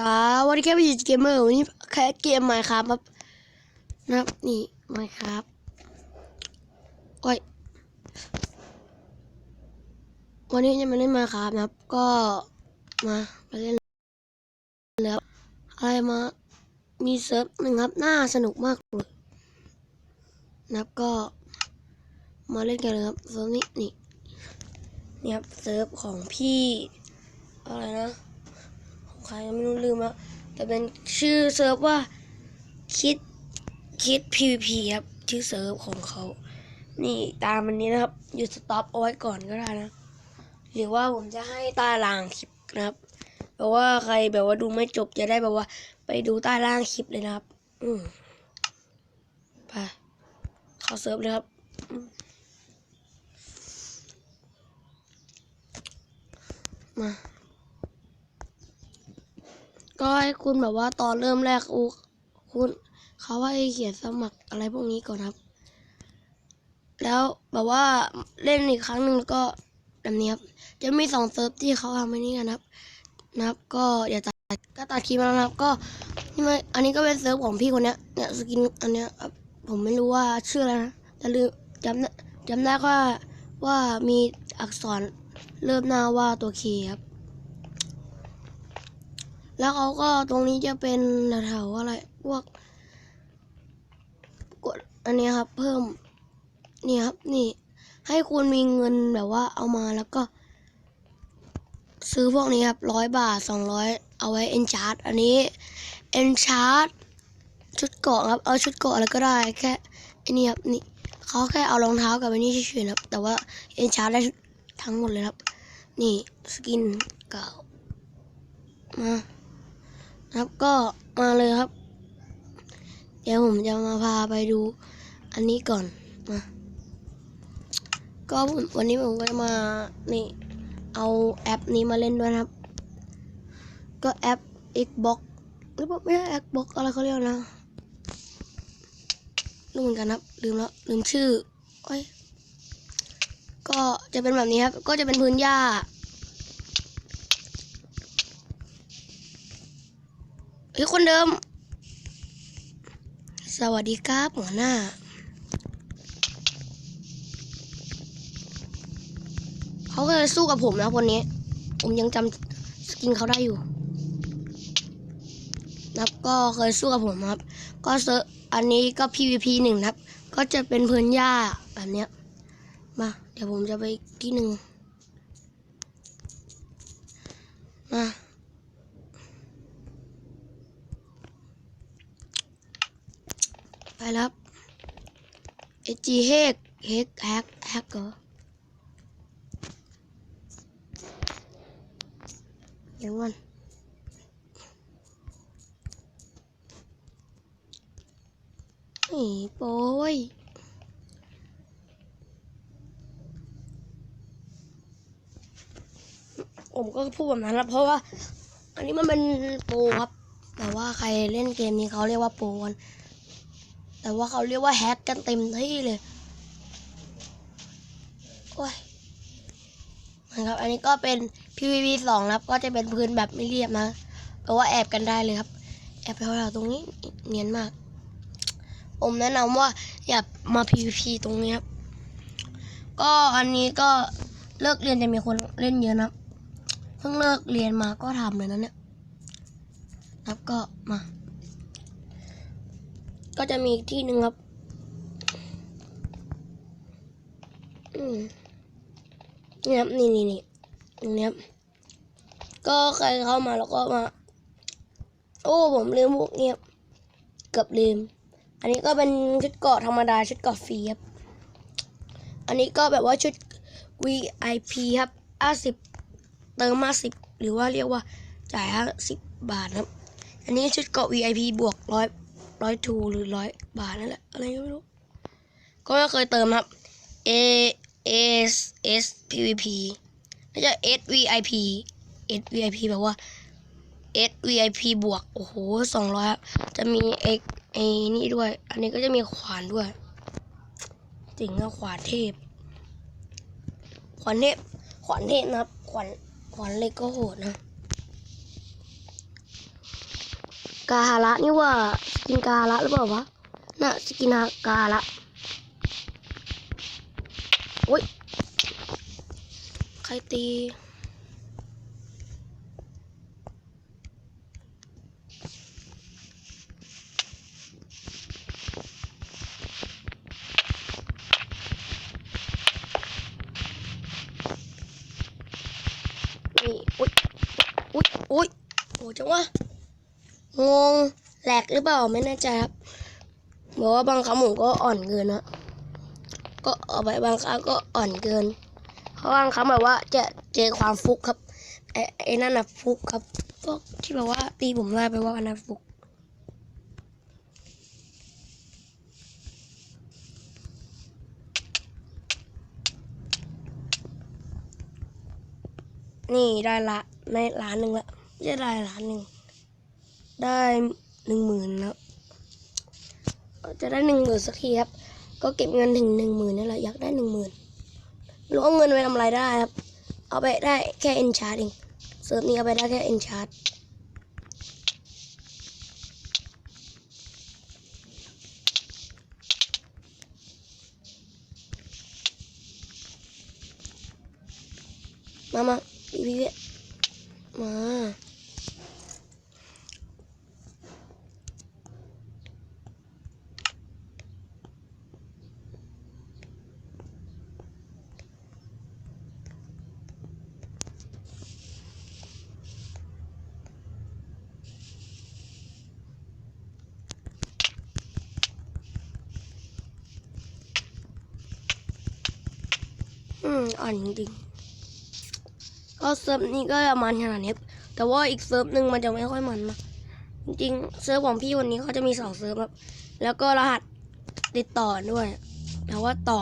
สวัสดีครับพี่เกมเมอร์วันนี้แคสเกมไมค์ครับครับนะครับนี่ไมค์ครับโอ้ยวันนี้จะมาเล่นมค์ครับนะครับ ก็มามาเล่นแล้วอะไรมามีเซิร์ฟหนึ่งครับน่าสนุกมากเลยนะครับก็ มาเล่นกันเลยครับเซิร์ฟนี้นี่นี่ครับเซิร์ฟของพี่อะไรนะ ใครไม่รู้ลืมแล้วแต่เป็นชื่อเซิร์ฟว่าคิดคิด PVP ครับชื่อเซิร์ฟของเขา นี่ตามอันนี้นะครับ หยุดสต็อปเอาไว้ก่อนก็ได้นะ หรือว่าผมจะให้ใต้ล่างคลิปนะครับแบบว่าใครแบบว่าดูไม่จบจะได้แบบว่า ไปดูใต้ล่างคลิปเลยนะครับ อืมไปเข้าเซิร์ฟเลยครับมา ก็ให้คุณแบบว่าตอนเริ่มแรกอูคุณเขาให้เขียนสมัครอะไรพวกนี้ก่อนครับ แล้วแบบว่าเล่นอีกครั้งหนึ่งแล้วก็แบบนี้ครับ จะมีสองเซิร์ฟที่เขาทำไว้นี่กันครับนะครับ ก็เดี๋ยวตัดก็ตัดคลิปมแล้วนะครับ ก็นี่มาอันนี้ก็เป็นเซิร์ฟของพี่คนเนี้ยเนี่ยสกินอันเนี้ยครับผมไม่รู้ว่าชื่ออะไรนะแต่ลืมจำได้จำได้ว่าว่ามีอักษรเริ่มหน้าว่าตัวเคครับ แล้วเขาก็ตรงนี้จะเป็นแถวอะไรพวกกดอันนี้ครับ เพิ่มนี่ครับนี่ ให้คุณมีเงินแบบว่าเอามาแล้วก็ ซื้อพวกนี้ครับร้อยบาทสองร้อยเอาไว้เอนชาร์ตอันนี้เอนชาร์ตชุดเกาะครับ เอาชุดเกาะอะไรก็ได้แค่ไอันนี้ครับนี่เขาแค่เอารองเท้ากับอันนี้เฉยๆนะครับ แต่ว่าเอนชาร์ตได้ทั้งหมดเลยครับ นี่สกินเก่ามา ครับก็มาเลยครับ เดี๋ยวผมจะมาพาไปดูอันนี้ก่อนมาก็วันนี้ผมก็จะมานี่เอาแอปนี้มาเล่นด้วยครับ ก็แอป Xbox หรือเปล่าไม่ใช่ Xbox อะไรเขาเรียกนะลืมเหมือนกันครับ ลืมแล้วลืมชื่อโอ้ยก็จะเป็นแบบนี้ครับ ก็จะเป็นพื้นหญ้า เฮ้ยคนเดิม สวัสดีครับหัวหน้า เขาเคยสู้กับผมนะคนนี้ ผมยังจำสกินเขาได้อยู่นะครับก็เคยสู้กับผมครับ ก็เซอร์อันนี้ก็ PVP หนึ่งนะครับ ก็จะเป็นพื้นหญ้าแบบเนี้ย มา เดี๋ยวผมจะไปกที่หนึ่งมา ไปแล้วเอจีเฮกเฮกแฮกแฮกเกอร์เดี๋ยวมันนี่โป้ยผมก็พูดแบบนั้นแล้วเพราะว่า อันนี้มันเป็นโปรครับ แต่ว่าใครเล่นเกมนี้เขาเรียกว่าโปรกัน แต่ว่าเขาเรียกว่าแฮกกันเต็มที่เลย โอ้ยนะครับ อันนี้ก็เป็น PVP สองนะครับ ก็จะเป็นพื้นแบบไม่เรียบนะแปลว่าแอบกันได้เลยครับ แอบไปแถวๆตรงนี้เนียนมาก ผมแนะนำว่าอย่ามา PVP ตรงนี้ครับ ก็อันนี้ก็เลิกเรียนจะมีคนเล่นเยอะนะเพิ่งเลิกเรียนมาก็ทำเลยนะเนี่ยครับก็มา ก็จะมีอีกที่หนึ่งครับ อืมนี่ครับนี่นี่นี่ตรงนี้ครับ ก็ใครเข้ามาแล้วก็มา โอ้ ผมลืมพวกเนี้ยเกือบลืม อันนี้ก็เป็นชุดเกาะธรรมดาชุดเกาะฟรีครับ อันนี้ก็แบบว่าชุด VIP ครับห้าสิบเติมมาสิบหรือว่าเรียกว่าจ่ายห้าสิบบาทครับ อันนี้ชุดเกาะ VIP บวกร้อย ร้อยทูหรือร้อยบาทนั่นแหละอะไรก็ไม่รู้ ก็ไม่เคยเติมครับ A S S P V P น่าจะ S V I P S V I P แบบว่า S V I P บวก โอ้โหสองร้อยจะมีไอไอนี่ด้วย อันนี้ก็จะมีขวานด้วยจริงนะขวานเทพ ขวานเทพ ขวานเทพนะครับ ขวานขวานเล็กก็โหดนะ กาฮาระนี่ว่าสกินกาฮาระหรือเปล่าวะน่ะสกินกาฮาระโอ้ยใครตีนี่อุ๊ยอุ๊ยอุ๊ยโอ้จังวะ งงแหลกหรือเปล่าไม่แน่ใจครับบอกว่าบางครั้งผมก็อ่อนเกินนะก็เอาไปบางครั้งก็อ่อนเกิน เพราะบางครั้งแบบว่าจะเจอความฟุกครับไอ้ไอ้นั่นนะฟุกครับพวกที่แบบว่าตีผมได้ไปว่าอันนั้นฟุกนี่ได้ละในล้านหนึ่งละไม่ใช่ได้ล้านหนึ่ง ได้หนึ่งหมื่นแล้วจะได้หนึ่งหมื่นสักทีครับ ก็เก็บเงินถึงหนึ่งหมื่นนี่แหละอยากได้หนึ่งหมื่นรู้เอาเงินไปทำอะไรได้ครับ เอาไปได้แค่เอ็นชาร์ดเองเซิร์ฟนี้เอาไปได้แค่เอ็นชาร์ดมามาพี่พี่มา อ่อนจริงๆก็เซิร์ฟนี้ก็ประมันขนาดนี้แต่ว่าอีกเซิร์ฟหนึ่งมันจะไม่ค่อยมันนะจริงๆเซิร์ฟของพี่วันนี้เขาจะมีสองเซิร์ฟครับ แล้วก็รหัสติดต่อด้วย แต่ว่าต่อ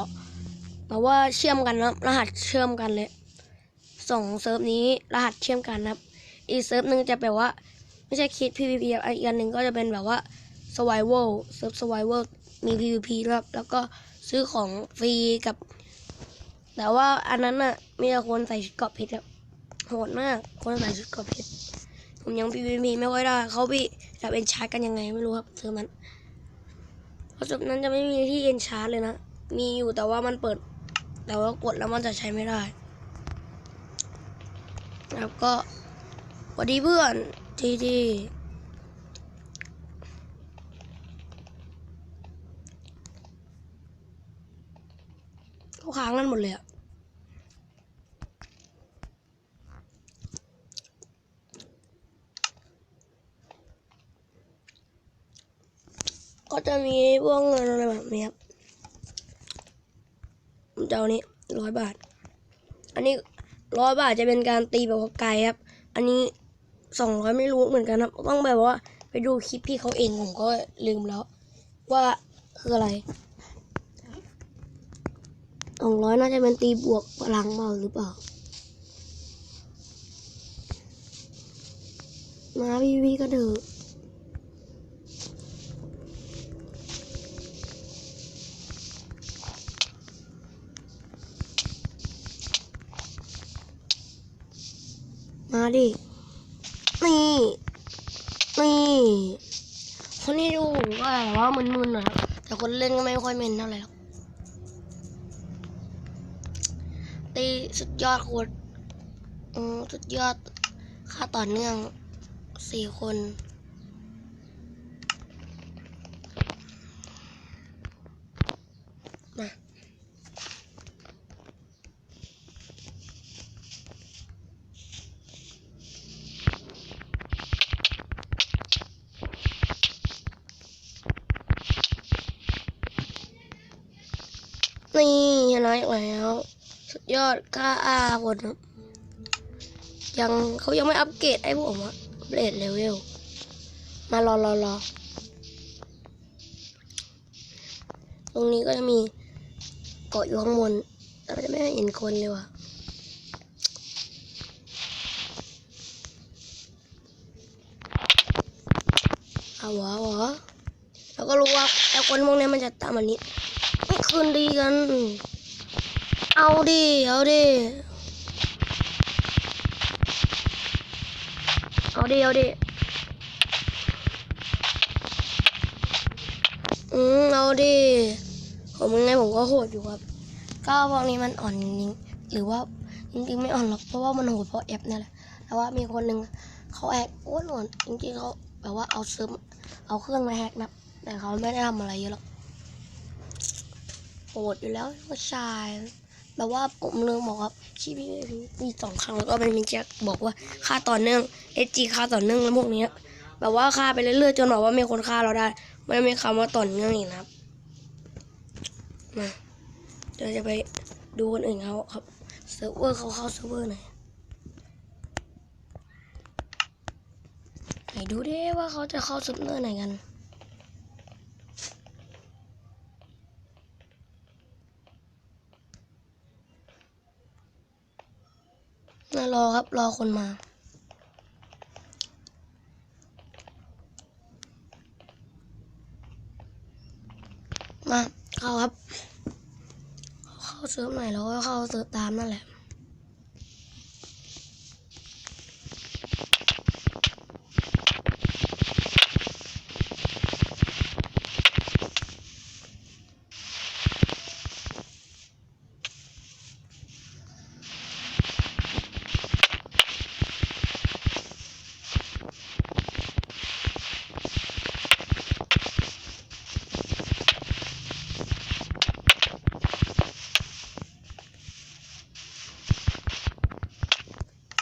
แต่ว่าเชื่อมกันนะรหัสเชื่อมกันเลยสองเซิร์ฟนี้รหัสเชื่อมกันนะครับ อีกเซิร์ฟหนึ่งจะแบบว่าไม่ใช่คิด PVP อีกอันหนึ่งก็จะเป็นแบบว่า survival เซิร์ฟ survival มี PVP ด้วยครับแล้วก็ซื้อของฟรีกับ แต่ว่าอันนั้นน่ะ มีแต่คนใส่ชุดเกาะเพชรครับโหดมาก คนใส่ชุดเกาะเพชรผมยัง PVP ไม่ค่อยได้เขาพี่จะเป็นชาร์กันยังไงไม่รู้ครับเซิร์ฟนั้นเพราะเซิร์ฟนั้นจะไม่มีที่เอ็นชาร์เลยนะ มีอยู่แต่ว่ามันเปิด แต่ว่ากดแล้วมันจะใช้ไม่ได้แล้วก็สวัสดีเพื่อนทีทีเขาค้างกันหมดเลยอะ ก็จะมีพวกเงินอะไรแบบนี้ครับผมจะเอานี้ร้อยบาท อันนี้ร้อยบาทจะเป็นการตีแบบว่าไกลครับ อันนี้สองร้อยไม่รู้เหมือนกันครับ ต้องแบบว่าไปดูคลิปพี่เขาเองผมก็ลืมแล้ว ว่าคืออะไรสองร้อยน่าจะเป็นตีบวกพลังเปล่าหรือเปล่ามาพี่พี่ก็เถอะ ดิ นี่ นี่คนที่ดูก็แบบว่ามึนๆหน่อยครับแต่คนเล่นก็ไม่ค่อยเมนเท่าไหร่หรอกตีสุดยอดโคตรสุดยอดค่าต่อเนื่องสี่คน นี่ชนะอีกแล้ว สุดยอดกล้าอาคนยังเขายังไม่อัปเกรดให้ผมอะเกรดเลเวลมารอรอรอตรงนี้ก็จะมีเกาะอยู่ข้างบนแต่จะไม่เห็นคนเลยว่ะเอาวะเอาวะแล้วก็รู้ว่าไอ้คนพวกนี้มันจะตามอันนี้ คืนดีกัน เอาดิ เอาดิ เอาดิ เอาดิ อืม เอาดิ ผมยังไงผมก็โหดอยู่ครับ ก็พวกนี้มันอ่อนจริงหรือว่าจริงๆไม่อ่อนหรอก เพราะว่ามันโหดเพราะแอปนี่แหละ แต่ว่ามีคนหนึ่งเขาแฮกอ้วนอ่อนจริงๆเขาแบบว่าเอาซึมเอาเครื่องมาแฮกนะ แต่เขาไม่ได้ทำอะไรเยอะหรอก หดอยู่แล้วก็ชายแบบว่าผมลืมบอกครับชีพีมีสองครั้งแล้วก็เป็นมินแจ็คบอกว่าค่าต่อเนื่องเอจีค่าต่อเนื่องแล้วพวกนี้แบบว่าค่าไปเรื่อยๆจนแบบว่ามีคนฆ่าเราได้ไม่มีคำว่าต่อเนื่องอีกนะครับมาเดี๋ยวจะไปดูคนอื่นเขาครับเซิร์ฟเวอร์เขาเข้าเซิร์ฟเวอร์ไหนไหนดูดิว่าเขาจะเข้าเซิร์ฟเวอร์ไหนกัน รอครับ รอคนมามาเข้าครับ เข้าเซิร์ฟใหม่แล้วก็เข้าเซิร์ฟตามนั่นแหละ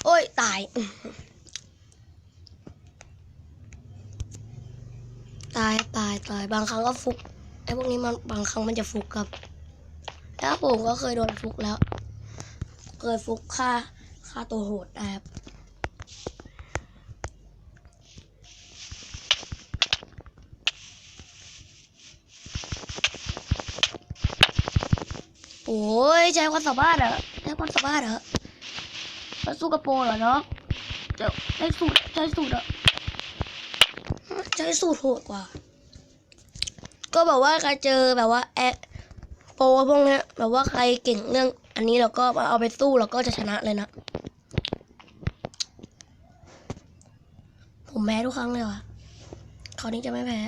โอ้ย ตาย ตายตายตาย บางครั้งก็ฟุกไอ้พวกนี้มันบางครั้งมันจะฟุกครับ แล้วผมก็เคยโดนฟุกแล้ว เคยฟุกฆ่าฆ่าตัวโหดได้ครับโอ้ยใช้ความสามารถเหรอใช้ความสามารถเหรอมาสู้กับโปรเหรอเนาะจะใช้สูตรใช้สูตรอะใช้สูตรโหดกว่า ก็แบบว่าใครเจอแบบว่าแอะโปรพวกนี้แบบว่าใครเก่งเรื่องอันนี้เราก็เอาไปสู้เราก็จะชนะเลยนะ ผมแพ้ทุกครั้งเลยว่ะคราวนี้จะไม่แพ้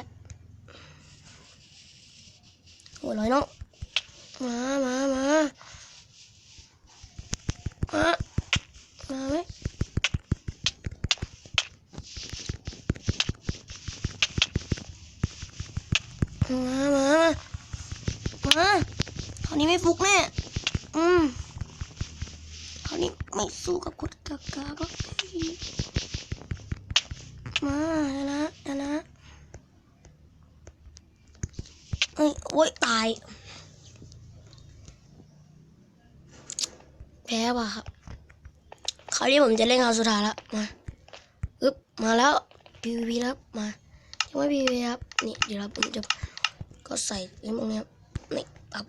โหัวร้อยเนาะมามามามามาไหมมา มา มา คราวนี้ไม่ฟุกแน่อืมคราวนี้ไม่สู้กับกดกากาก็ดีมาชนะชนะเอ้ยโอ้ยตาย แพ้ว่ะครับคราวนี้ผมจะเล่นคราวสุดท้ายล้วมาอึ๊บมาแล้ว PVP แล้วครับมายังไม่ PVP ครับนี่เดี๋ยวเราผมจะก็ใส่ไอ้พวกเนี้ย นี่ปับ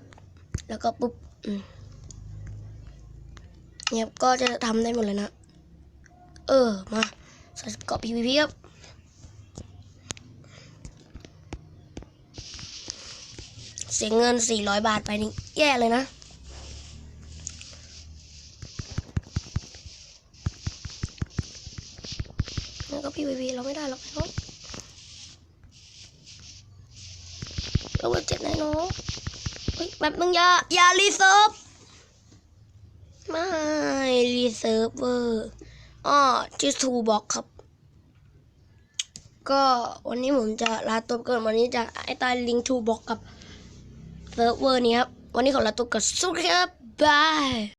แล้วก็ปุ๊บเนี่ยก็จะทำได้หมดเลยนะ เออ มาใส่เกาะ PVP ครับเสียเงิน 400 บาทไปนี่แย่เลยนะ แล้วก็พีวีพีเราไม่ได้หรอกเนาะเราเจ็ดแน่นอน แบบนึงอย่าอย่ารีเซิร์ฟไม่รีเซิร์ฟเวอร์อ๋อชื่อทูบอกครับ ก็วันนี้ผมจะลาตัวเกินวันนี้จะไอตายลิงทูบอกกับเซิร์ฟเวอร์นี้ครับ วันนี้ขอลาตัวกับสุดครับบาย